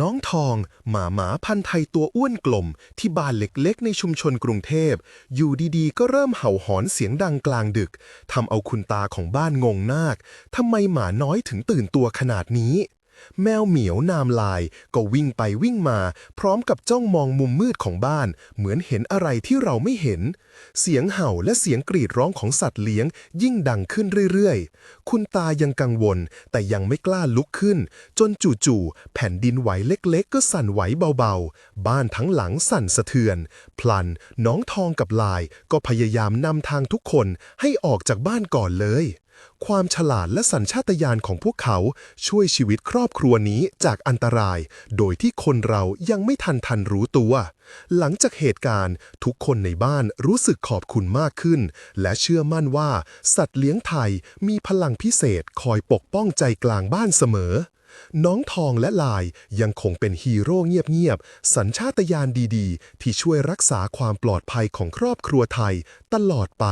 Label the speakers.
Speaker 1: น้องทอง หมาหมาพันธุ์ไทยตัวอ้วนกลม ที่บ้านเล็กๆ ในชุมชนกรุงเทพ อยู่ดีๆ ก็เริ่มเห่าหอนเสียงดังกลางดึกทำเอาคุณตาของบ้านงงนากทำไมหมาน้อยถึงตื่นตัวขนาดนี้ แมวเหมียวนามลายก็วิ่งไปวิ่งมา พร้อมกับจ้องมองมุมมืดของบ้าน เหมือนเห็นอะไรที่เราไม่เห็น เสียงเห่าและเสียงกรีดร้องของสัตว์เลี้ยง ยิ่งดังขึ้นเรื่อยๆ คุณตายังกังวล แต่ยังไม่กล้าลุกขึ้น จนจู่ๆแผ่นดินไหวเล็กๆ ก็สั่นไหวเบาๆ บ้านทั้งหลังสั่นสะเทือน พลันน้องทองกับลายก็พยายามนำทางทุกคนให้ออกจากบ้านก่อนเลย ความฉลาดและสัญชาตญาณของพวกเขาช่วยชีวิตครอบครัวนี้จากอันตราย โดยที่คนเรายังไม่ทันทันรู้ตัว หลังจากเหตุการณ์ ทุกคนในบ้านรู้สึกขอบคุณมากขึ้น และเชื่อมั่นว่า สัตว์เลี้ยงไทยมีพลังพิเศษคอยปกป้องใจกลางบ้านเสมอ น้องทองและลายยังคงเป็นฮีโร่เงียบๆ สัญชาตญาณดีๆ ที่ช่วยรักษาความปลอดภัยของครอบครัวไทยตลอดไป